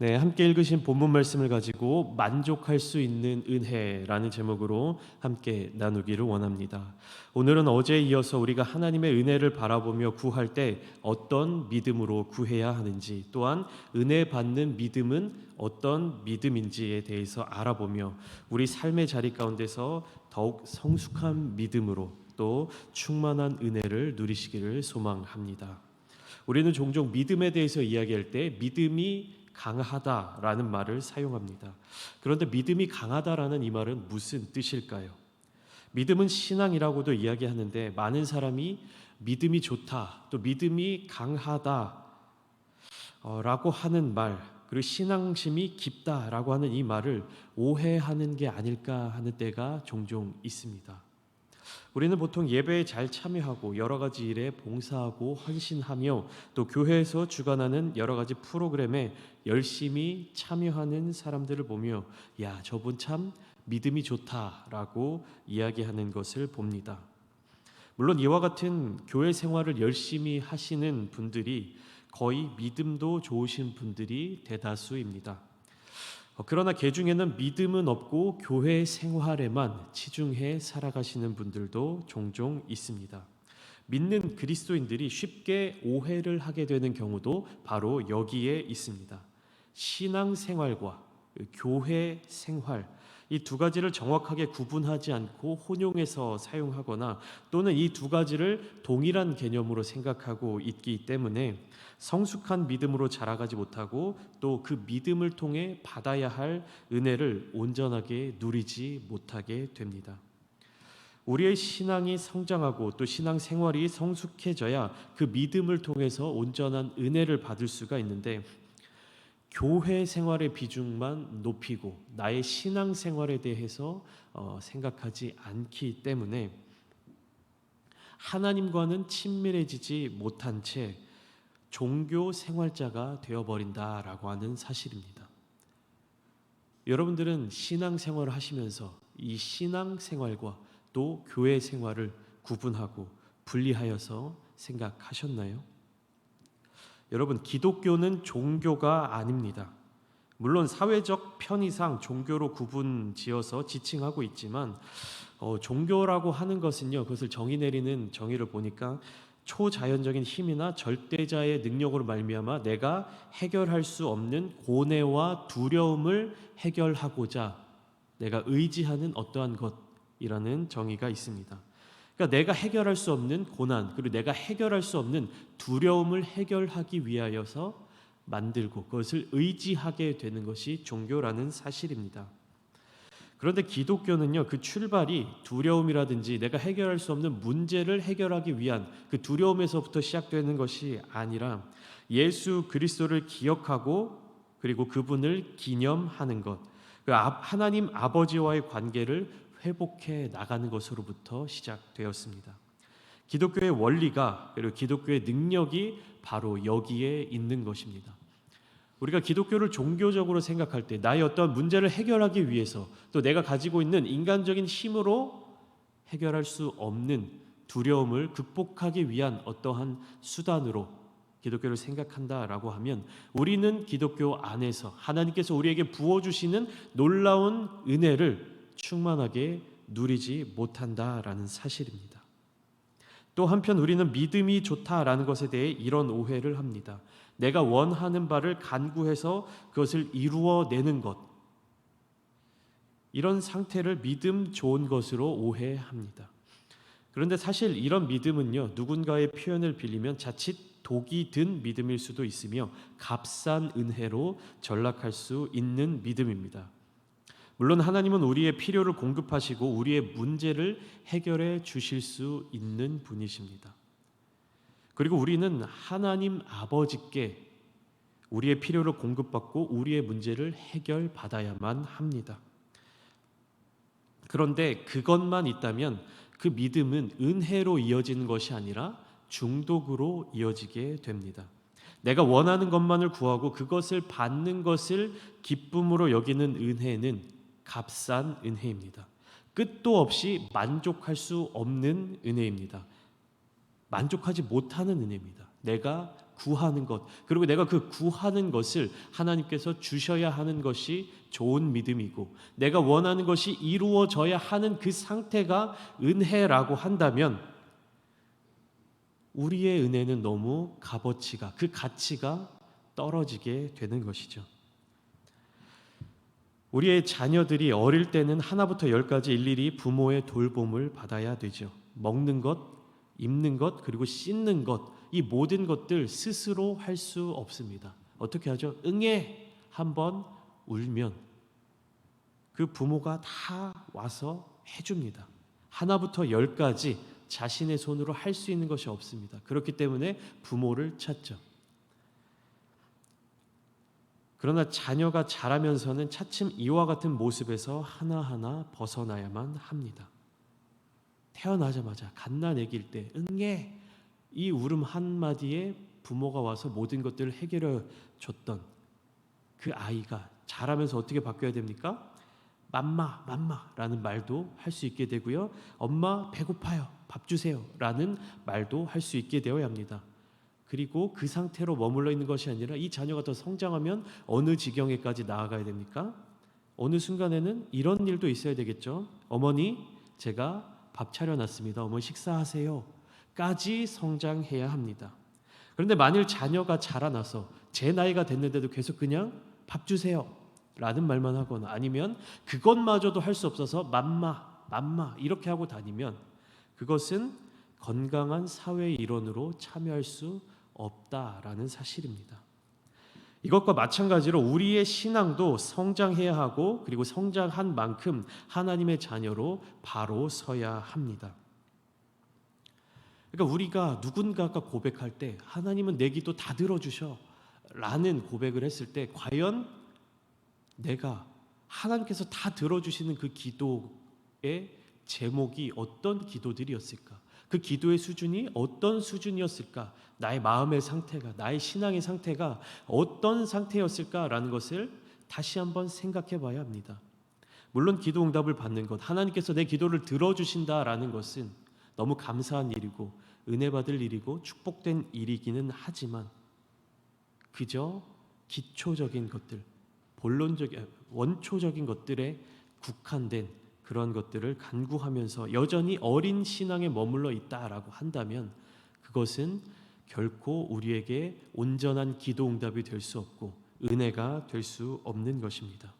네, 함께 읽으신 본문 말씀을 가지고 만족할 수 있는 은혜라는 제목으로 함께 나누기를 원합니다. 오늘은 어제에 이어서 우리가 하나님의 은혜를 바라보며 구할 때 어떤 믿음으로 구해야 하는지 또한 은혜 받는 믿음은 어떤 믿음인지에 대해서 알아보며 우리 삶의 자리 가운데서 더욱 성숙한 믿음으로 또 충만한 은혜를 누리시기를 소망합니다. 우리는 종종 믿음에 대해서 이야기할 때 믿음이 강하다라는 말을 사용합니다. 그런데 믿음이 강하다라는 이 말은 무슨 뜻일까요? 믿음은 신앙이라고도 이야기하는데 많은 사람이 믿음이 좋다, 또 믿음이 강하다 어, 라고 하는 말, 그리고 신앙심이 깊다라고 하는 이 말을 오해하는 게 아닐까 하는 때가 종종 있습니다. 우리는 보통 예배에 잘 참여하고 여러 가지 일에 봉사하고 헌신하며 또 교회에서 주관하는 여러 가지 프로그램에 열심히 참여하는 사람들을 보며 야 저분 참 믿음이 좋다라고 이야기하는 것을 봅니다. 물론 이와 같은 교회 생활을 열심히 하시는 분들이 거의 믿음도 좋으신 분들이 대다수입니다. 어, 그러나 개 중에는 믿음은 없고 교회 생활에만 치중해 살아가시는 분들도 종종 있습니다. 믿는 그리스도인들이 쉽게 오해를 하게 되는 경우도 바로 여기에 있습니다. 신앙 생활과 교회 생활 이 두 가지를 정확하게 구분하지 않고 혼용해서 사용하거나 또는 이 두 가지를 동일한 개념으로 생각하고 있기 때문에 성숙한 믿음으로 자라가지 못하고 또 그 믿음을 통해 받아야 할 은혜를 온전하게 누리지 못하게 됩니다. 우리의 신앙이 성장하고 또 신앙 생활이 성숙해져야 그 믿음을 통해서 온전한 은혜를 받을 수가 있는데 교회 생활의 비중만 높이고 나의 신앙 생활에 대해서 어, 생각하지 않기 때문에 하나님과는 친밀해지지 못한 채 종교 생활자가 되어버린다라고 하는 사실입니다. 여러분들은 신앙 생활을 하시면서 이 신앙 생활과 또 교회 생활을 구분하고 분리하여서 생각하셨나요? 여러분, 기독교는 종교가 아닙니다. 물론 사회적 편의상 종교로 구분 지어서 지칭하고 있지만 어, 종교라고 하는 것은요 그것을 정의 내리는 정의를 보니까 초자연적인 힘이나 절대자의 능력으로 말미암아 내가 해결할 수 없는 고뇌와 두려움을 해결하고자 내가 의지하는 어떠한 것이라는 정의가 있습니다. 그러니까 내가 해결할 수 없는 고난 그리고 내가 해결할 수 없는 두려움을 해결하기 위하여서 만들고 그것을 의지하게 되는 것이 종교라는 사실입니다. 그런데 기독교는요, 그 출발이 두려움이라든지 내가 해결할 수 없는 문제를 해결하기 위한 그 두려움에서부터 시작되는 것이 아니라 예수 그리스도를 기억하고 그리고 그분을 기념하는 것, 그 하나님 아버지와의 관계를 회복해 나가는 것으로부터 시작되었습니다. 기독교의 원리가 그리고 기독교의 능력이 바로 여기에 있는 것입니다. 우리가 기독교를 종교적으로 생각할 때 나의 어떤 문제를 해결하기 위해서 또 내가 가지고 있는 인간적인 힘으로 해결할 수 없는 두려움을 극복하기 위한 어떠한 수단으로 기독교를 생각한다라고 하면 우리는 기독교 안에서 하나님께서 우리에게 부어 주시는 놀라운 은혜를 충만하게 누리지 못한다라는 사실입니다. 또 한편 우리는 믿음이 좋다라는 것에 대해 이런 오해를 합니다. 내가 원하는 바를 간구해서 그것을 이루어내는 것. 이런 상태를 믿음 좋은 것으로 오해합니다. 그런데 사실 이런 믿음은요, 누군가의 표현을 빌리면 자칫 독이 든 믿음일 수도 있으며 값싼 은혜로 전락할 수 있는 믿음입니다. 물론 하나님은 우리의 필요를 공급하시고 우리의 문제를 해결해 주실 수 있는 분이십니다. 그리고 우리는 하나님 아버지께 우리의 필요를 공급받고 우리의 문제를 해결받아야만 합니다. 그런데 그것만 있다면 그 믿음은 은혜로 이어지는 것이 아니라 중독으로 이어지게 됩니다. 내가 원하는 것만을 구하고 그것을 받는 것을 기쁨으로 여기는 은혜는 값싼 은혜입니다. 끝도 없이 만족할 수 없는 은혜입니다. 만족하지 못하는 은혜입니다. 내가 구하는 것 그리고 내가 그 구하는 것을 하나님께서 주셔야 하는 것이 좋은 믿음이고 내가 원하는 것이 이루어져야 하는 그 상태가 은혜라고 한다면 우리의 은혜는 너무 값어치가 그 가치가 떨어지게 되는 것이죠. 우리의 자녀들이 어릴 때는 하나부터 열까지 일일이 부모의 돌봄을 받아야 되죠. 먹는 것, 입는 것, 그리고 씻는 것, 이 모든 것들 스스로 할 수 없습니다. 어떻게 하죠? 응애 한번 울면 그 부모가 다 와서 해줍니다. 하나부터 열까지 자신의 손으로 할 수 있는 것이 없습니다. 그렇기 때문에 부모를 찾죠. 그러나 자녀가 자라면서는 차츰 이와 같은 모습에서 하나하나 벗어나야만 합니다. 태어나자마자 갓난아기일 때 응애 이 울음 한마디에 부모가 와서 모든 것들을 해결해 줬던 그 아이가 자라면서 어떻게 바뀌어야 됩니까? 맘마 맘마라는 말도 할 수 있게 되고요. 엄마 배고파요. 밥 주세요라는 말도 할 수 있게 되어야 합니다. 그리고 그 상태로 머물러 있는 것이 아니라 이 자녀가 더 성장하면 어느 지경에까지 나아가야 됩니까? 어느 순간에는 이런 일도 있어야 되겠죠. 어머니, 제가 밥 차려놨습니다. 어머니 식사하세요. 까지 성장해야 합니다. 그런데 만일 자녀가 자라나서 제 나이가 됐는데도 계속 그냥 밥 주세요. 라는 말만 하거나 아니면 그것마저도 할 수 없어서 맘마, 맘마 이렇게 하고 다니면 그것은 건강한 사회 일원으로 참여할 수 없다라는 사실입니다. 이것과 마찬가지로 우리의 신앙도 성장해야 하고 그리고 성장한 만큼 하나님의 자녀로 바로 서야 합니다. 그러니까 우리가 누군가가 고백할 때 하나님은 내 기도 다 들어주셔 라는 고백을 했을 때 과연 내가 하나님께서 다 들어주시는 그 기도의 제목이 어떤 기도들이었을까? 그 기도의 수준이 어떤 수준이었을까? 나의 마음의 상태가, 나의 신앙의 상태가 어떤 상태였을까라는 것을 다시 한번 생각해 봐야 합니다. 물론 기도 응답을 받는 것, 하나님께서 내 기도를 들어주신다라는 것은 너무 감사한 일이고 은혜 받을 일이고 축복된 일이기는 하지만 그저 기초적인 것들, 본론적인 원초적인 것들에 국한된 그런 것들을 간구하면서 여전히 어린 신앙에 머물러 있다라고 한다면 그것은 결코 우리에게 온전한 기도 응답이 될 수 없고 은혜가 될 수 없는 것입니다.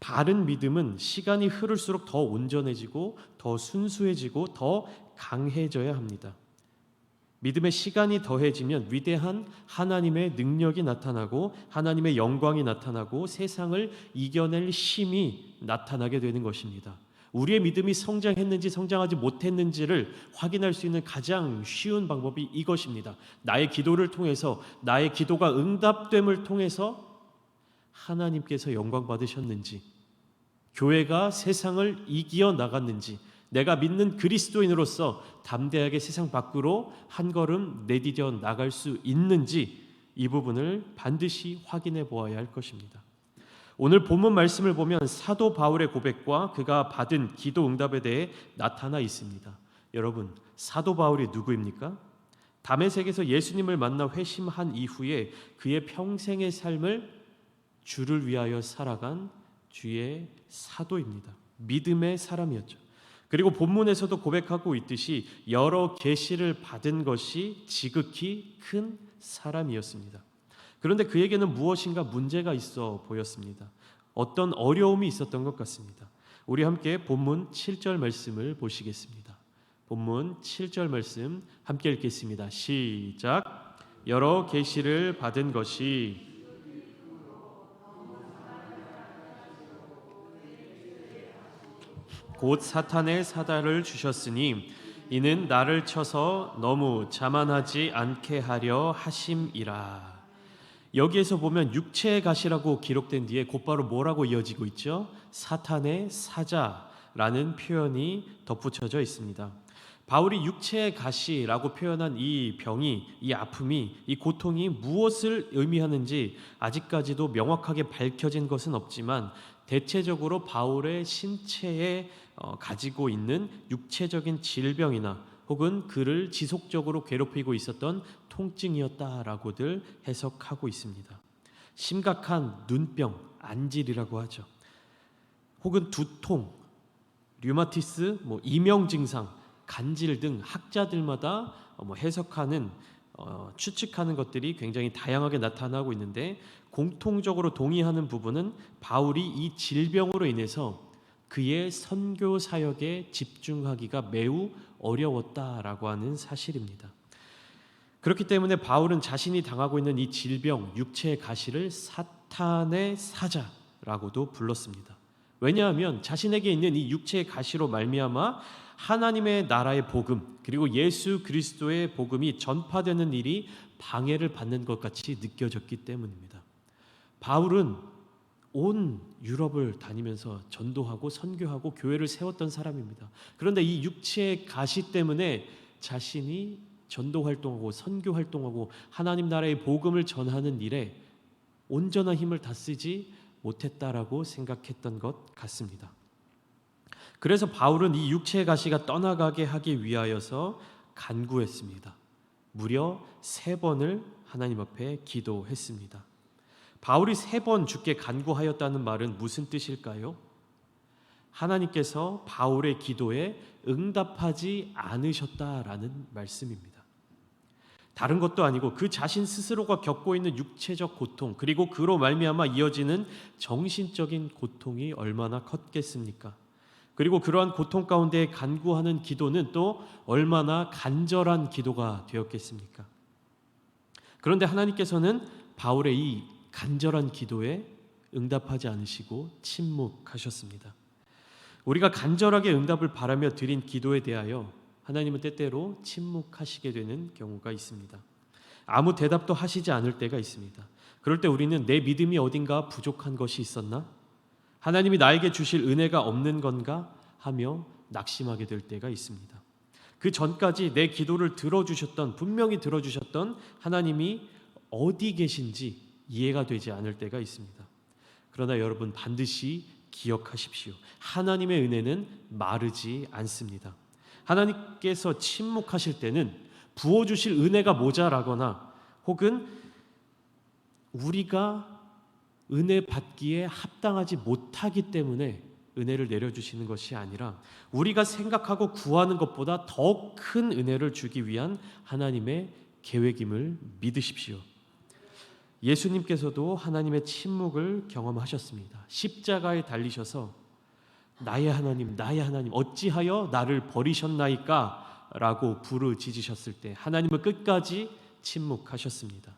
바른 믿음은 시간이 흐를수록 더 온전해지고 더 순수해지고 더 강해져야 합니다. 믿음의 시간이 더해지면 위대한 하나님의 능력이 나타나고 하나님의 영광이 나타나고 세상을 이겨낼 힘이 나타나게 되는 것입니다. 우리의 믿음이 성장했는지 성장하지 못했는지를 확인할 수 있는 가장 쉬운 방법이 이것입니다. 나의 기도를 통해서 나의 기도가 응답됨을 통해서 하나님께서 영광 받으셨는지 교회가 세상을 이겨 나갔는지 내가 믿는 그리스도인으로서 담대하게 세상 밖으로 한 걸음 내디뎌 나갈 수 있는지 이 부분을 반드시 확인해 보아야 할 것입니다. 오늘 본문 말씀을 보면 사도 바울의 고백과 그가 받은 기도 응답에 대해 나타나 있습니다. 여러분, 사도 바울이 누구입니까? 담에색에서 예수님을 만나 회심한 이후에 그의 평생의 삶을 주를 위하여 살아간 주의 사도입니다. 믿음의 사람이었죠. 그리고 본문에서도 고백하고 있듯이 여러 계시를 받은 것이 지극히 큰 사람이었습니다. 그런데 그에게는 무엇인가 문제가 있어 보였습니다. 어떤 어려움이 있었던 것 같습니다. 우리 함께 본문 7절 말씀을 보시겠습니다. 본문 7절 말씀 함께 읽겠습니다. 시작. 여러 계시를 받은 것이 곧 사탄의 사다를 주셨으니 이는 나를 쳐서 너무 자만하지 않게 하려 하심이라. 여기에서 보면 육체의 가시라고 기록된 뒤에 곧바로 뭐라고 이어지고 있죠? 사탄의 사자라는 표현이 덧붙여져 있습니다. 바울이 육체의 가시라고 표현한 이 병이 이 아픔이 이 고통이 무엇을 의미하는지 아직까지도 명확하게 밝혀진 것은 없지만 대체적으로 바울의 신체에 어, 가지고 있는 육체적인 질병이나 혹은 그를 지속적으로 괴롭히고 있었던 통증이었다라고들 해석하고 있습니다. 심각한 눈병, 안질이라고 하죠. 혹은 두통, 류마티스, 뭐 이명 증상, 간질 등 학자들마다 뭐 해석하는 어, 추측하는 것들이 굉장히 다양하게 나타나고 있는데 공통적으로 동의하는 부분은 바울이 이 질병으로 인해서 그의 선교 사역에 집중하기가 매우 어려웠다라고 하는 사실입니다. 그렇기 때문에 바울은 자신이 당하고 있는 이 질병, 육체의 가시를 사탄의 사자라고도 불렀습니다. 왜냐하면 자신에게 있는 이 육체의 가시로 말미암아 하나님의 나라의 복음 그리고 예수 그리스도의 복음이 전파되는 일이 방해를 받는 것 같이 느껴졌기 때문입니다. 바울은 온 유럽을 다니면서 전도하고 선교하고 교회를 세웠던 사람입니다. 그런데 이 육체의 가시 때문에 자신이 전도 활동하고 선교 활동하고 하나님 나라의 복음을 전하는 일에 온전한 힘을 다 쓰지 못했다라고 생각했던 것 같습니다. 그래서 바울은 이 육체의 가시가 떠나가게 하기 위하여서 간구했습니다. 무려 세 번을 하나님 앞에 기도했습니다. 바울이 세 번 주께 간구하였다는 말은 무슨 뜻일까요? 하나님께서 바울의 기도에 응답하지 않으셨다라는 말씀입니다. 다른 것도 아니고 그 자신 스스로가 겪고 있는 육체적 고통 그리고 그로 말미암아 이어지는 정신적인 고통이 얼마나 컸겠습니까? 그리고 그러한 고통 가운데 간구하는 기도는 또 얼마나 간절한 기도가 되었겠습니까? 그런데 하나님께서는 바울의 이 간절한 기도에 응답하지 않으시고 침묵하셨습니다. 우리가 간절하게 응답을 바라며 드린 기도에 대하여 하나님은 때때로 침묵하시게 되는 경우가 있습니다. 아무 대답도 하시지 않을 때가 있습니다. 그럴 때 우리는 내 믿음이 어딘가 부족한 것이 있었나? 하나님이 나에게 주실 은혜가 없는 건가? 하며 낙심하게 될 때가 있습니다. 그 전까지 내 기도를 들어주셨던, 분명히 들어주셨던 하나님이 어디 계신지 이해가 되지 않을 때가 있습니다. 그러나 여러분 반드시 기억하십시오. 하나님의 은혜는 마르지 않습니다. 하나님께서 침묵하실 때는 부어주실 은혜가 모자라거나 혹은 우리가 은혜 받기에 합당하지 못하기 때문에 은혜를 내려주시는 것이 아니라 우리가 생각하고 구하는 것보다 더 큰 은혜를 주기 위한 하나님의 계획임을 믿으십시오. 예수님께서도 하나님의 침묵을 경험하셨습니다. 십자가에 달리셔서 나의 하나님, 나의 하나님, 어찌하여 나를 버리셨나이까? 라고 부르짖으셨을 때 하나님은 끝까지 침묵하셨습니다.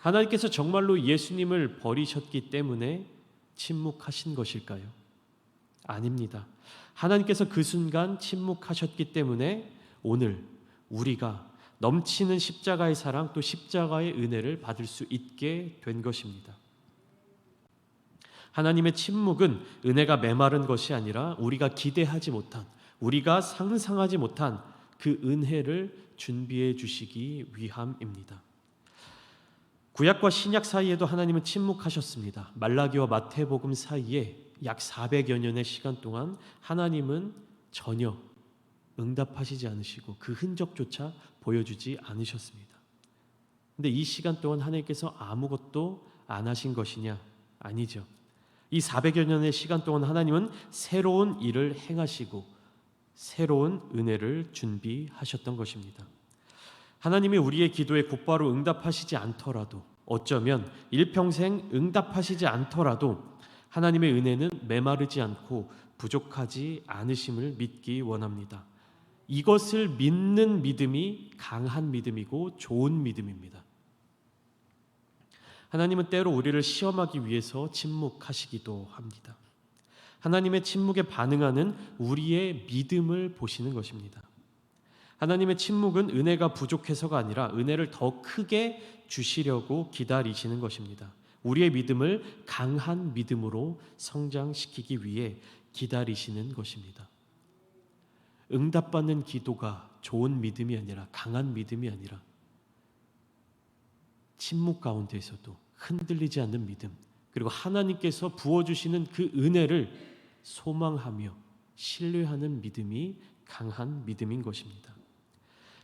하나님께서 정말로 예수님을 버리셨기 때문에 침묵하신 것일까요? 아닙니다. 하나님께서 그 순간 침묵하셨기 때문에 오늘 우리가 넘치는 십자가의 사랑 또 십자가의 은혜를 받을 수 있게 된 것입니다. 하나님의 침묵은 은혜가 메마른 것이 아니라 우리가 기대하지 못한 우리가 상상하지 못한 그 은혜를 준비해 주시기 위함입니다. 구약과 신약 사이에도 하나님은 침묵하셨습니다. 말라기와 마태복음 사이에 약 400여 년의 시간 동안 하나님은 전혀 응답하시지 않으시고 그 흔적조차 보여주지 않으셨습니다. 근데 이 시간 동안 하나님께서 아무것도 안 하신 것이냐? 아니죠. 이 400여 년의 시간 동안 하나님은 새로운 일을 행하시고 새로운 은혜를 준비하셨던 것입니다. 하나님이 우리의 기도에 곧바로 응답하시지 않더라도 어쩌면 일평생 응답하시지 않더라도 하나님의 은혜는 메마르지 않고 부족하지 않으심을 믿기 원합니다. 이것을 믿는 믿음이 강한 믿음이고 좋은 믿음입니다. 하나님은 때로 우리를 시험하기 위해서 침묵하시기도 합니다. 하나님의 침묵에 반응하는 우리의 믿음을 보시는 것입니다. 하나님의 침묵은 은혜가 부족해서가 아니라 은혜를 더 크게 주시려고 기다리시는 것입니다. 우리의 믿음을 강한 믿음으로 성장시키기 위해 기다리시는 것입니다. 응답받는 기도가 좋은 믿음이 아니라 강한 믿음이 아니라 침묵 가운데에서도 흔들리지 않는 믿음 그리고 하나님께서 부어주시는 그 은혜를 소망하며 신뢰하는 믿음이 강한 믿음인 것입니다.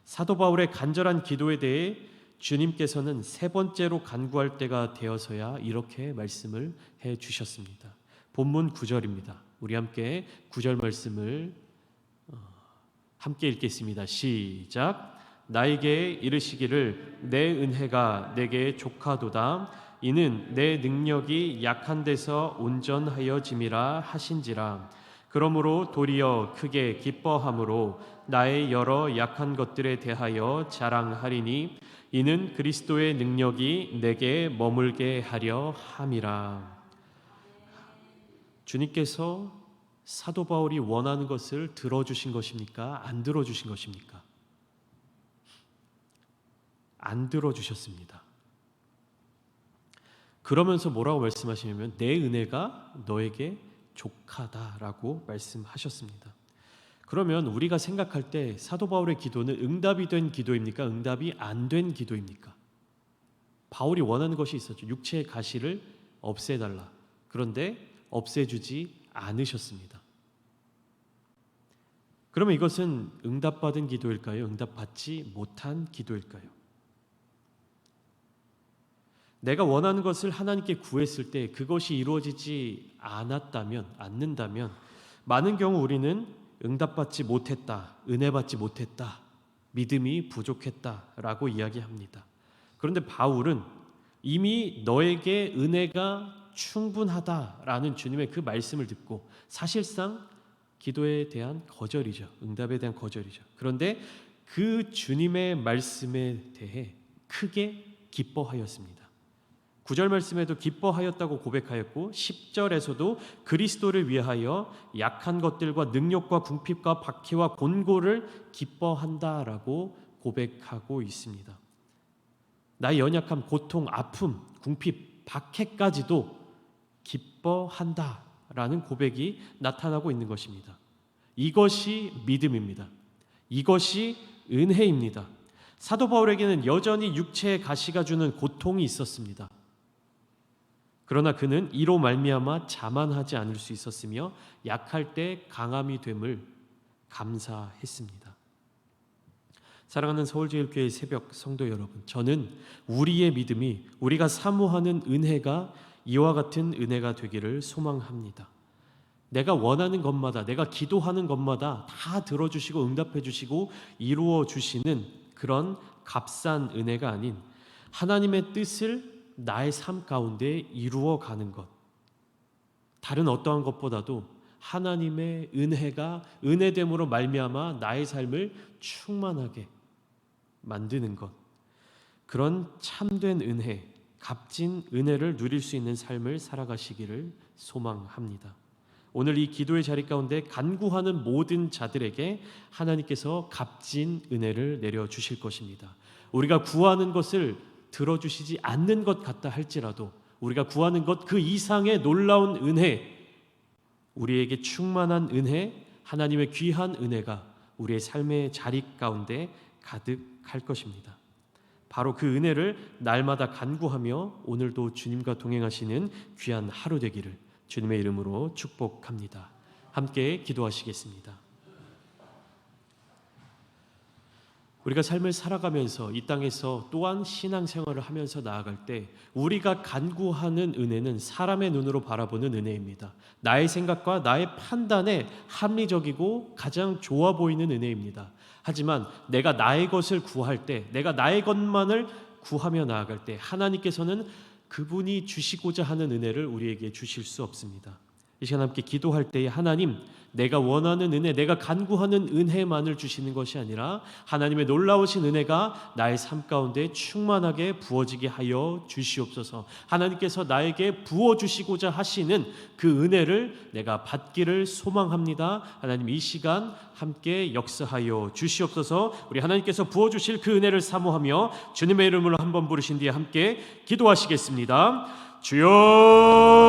사도 바울의 간절한 기도에 대해 주님께서는 세 번째로 간구할 때가 되어서야 이렇게 말씀을 해 주셨습니다. 본문 9절입니다. 우리 함께 9절 말씀을 어, 함께 읽겠습니다. 시작. 나에게 이르시기를 내 은혜가 내게 족하도다. 이는 내 능력이 약한 데서 온전하여짐이라 하신지라. 그러므로 도리어 크게 기뻐함으로 나의 여러 약한 것들에 대하여 자랑하리니 이는 그리스도의 능력이 내게 머물게 하려 함이라. 주님께서 사도 바울이 원하는 것을 들어주신 것입니까? 안 들어주신 것입니까? 안 들어주셨습니다. 그러면서 뭐라고 말씀하시냐면 내 은혜가 너에게 족하다라고 말씀하셨습니다. 그러면 우리가 생각할 때 사도 바울의 기도는 응답이 된 기도입니까? 응답이 안 된 기도입니까? 바울이 원하는 것이 있었죠. 육체의 가시를 없애달라. 그런데 없애주지 않으셨습니다. 그러면 이것은 응답받은 기도일까요? 응답받지 못한 기도일까요? 내가 원하는 것을 하나님께 구했을 때 그것이 이루어지지 않았다면, 않는다면 많은 경우 우리는 응답받지 못했다, 은혜받지 못했다, 믿음이 부족했다라고 이야기합니다. 그런데 바울은 이미 너에게 은혜가 충분하다라는 주님의 그 말씀을 듣고 사실상 기도에 대한 거절이죠. 응답에 대한 거절이죠. 그런데 그 주님의 말씀에 대해 크게 기뻐하였습니다. 9절 말씀에도 기뻐하였다고 고백하였고 10절에서도 그리스도를 위하여 약한 것들과 능력과 궁핍과 박해와 곤고를 기뻐한다라고 고백하고 있습니다. 나의 연약함, 고통, 아픔, 궁핍, 박해까지도 기뻐한다 라는 고백이 나타나고 있는 것입니다. 이것이 믿음입니다. 이것이 은혜입니다. 사도 바울에게는 여전히 육체의 가시가 주는 고통이 있었습니다. 그러나 그는 이로 말미암아 자만하지 않을 수 있었으며 약할 때 강함이 됨을 감사했습니다. 사랑하는 서울제일교회 새벽 성도 여러분, 저는 우리의 믿음이 우리가 사모하는 은혜가 이와 같은 은혜가 되기를 소망합니다. 내가 원하는 것마다, 내가 기도하는 것마다 다 들어주시고 응답해 주시고 이루어 주시는 그런 값싼 은혜가 아닌 하나님의 뜻을 나의 삶 가운데 이루어 가는 것. 다른 어떠한 것보다도 하나님의 은혜가 은혜됨으로 말미암아 나의 삶을 충만하게 만드는 것. 그런 참된 은혜, 값진 은혜를 누릴 수 있는 삶을 살아가시기를 소망합니다. 오늘 이 기도의 자리 가운데 간구하는 모든 자들에게 하나님께서 값진 은혜를 내려 주실 것입니다. 우리가 구하는 것을 들어주시지 않는 것 같다 할지라도 우리가 구하는 것 그 이상의 놀라운 은혜, 우리에게 충만한 은혜, 하나님의 귀한 은혜가 우리의 삶의 자리 가운데 가득할 것입니다. 바로 그 은혜를 날마다 간구하며 오늘도 주님과 동행하시는 귀한 하루 되기를 주님의 이름으로 축복합니다. 함께 기도하시겠습니다. 우리가 삶을 살아가면서 이 땅에서 또한 신앙생활을 하면서 나아갈 때 우리가 간구하는 은혜는 사람의 눈으로 바라보는 은혜입니다. 나의 생각과 나의 판단에 합리적이고 가장 좋아 보이는 은혜입니다. 하지만 내가 나의 것을 구할 때, 내가 나의 것만을 구하며 나아갈 때 하나님께서는 그분이 주시고자 하는 은혜를 우리에게 주실 수 없습니다. 이 시간 함께 기도할 때에 하나님 내가 원하는 은혜, 내가 간구하는 은혜만을 주시는 것이 아니라 하나님의 놀라우신 은혜가 나의 삶 가운데 충만하게 부어지게 하여 주시옵소서. 하나님께서 나에게 부어 주시고자 하시는 그 은혜를 내가 받기를 소망합니다. 하나님 이 시간 함께 역사하여 주시옵소서. 우리 하나님께서 부어 주실 그 은혜를 사모하며 주님의 이름으로 한번 부르신 뒤에 함께 기도하시겠습니다. 주여